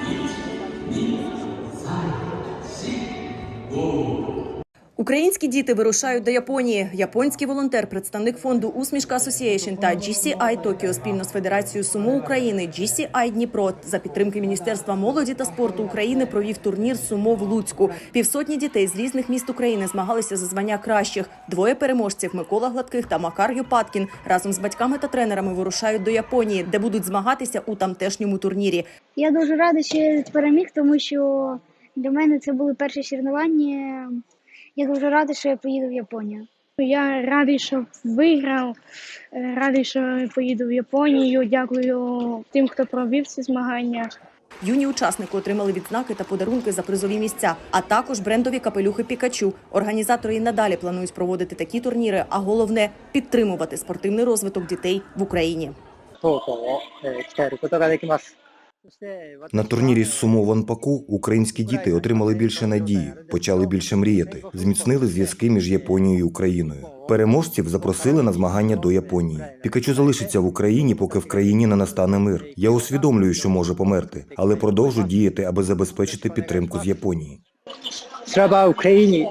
12345 Українські діти вирушають до Японії. Японський волонтер, представник фонду Усмішка Association та GCI Токіо спільно з Федерацією сумо України GCI Дніпро за підтримки Міністерства молоді та спорту України провів турнір сумо в Луцьку. Півсотні дітей з різних міст України змагалися за звання кращих. Двоє переможців Микола Гладких та Макар Юпаткін разом з батьками та тренерами вирушають до Японії, де будуть змагатися у тамтешньому турнірі. Я дуже рада, що я переміг, тому що для мене це були перші соревнування. Я дуже рада, що я поїду в Японію. Я радий, що виграв, е, радий, що поїду в Японію. Дякую тим, хто провів ці змагання. Юні учасники отримали відзнаки та подарунки за призові місця, а також брендові капелюхи Пікачу. Організатори і надалі планують проводити такі турніри, а головне підтримувати спортивний розвиток дітей в Україні. На турнірі з Сумо в українські діти отримали більше надії, почали більше мріяти, зміцнили зв'язки між Японією і Україною. Переможців запросили на змагання до Японії. Пікачу залишиться в Україні, поки в країні не настане мир. Я усвідомлюю, що може померти, але продовжу діяти, аби забезпечити підтримку з Японії. Треба Україні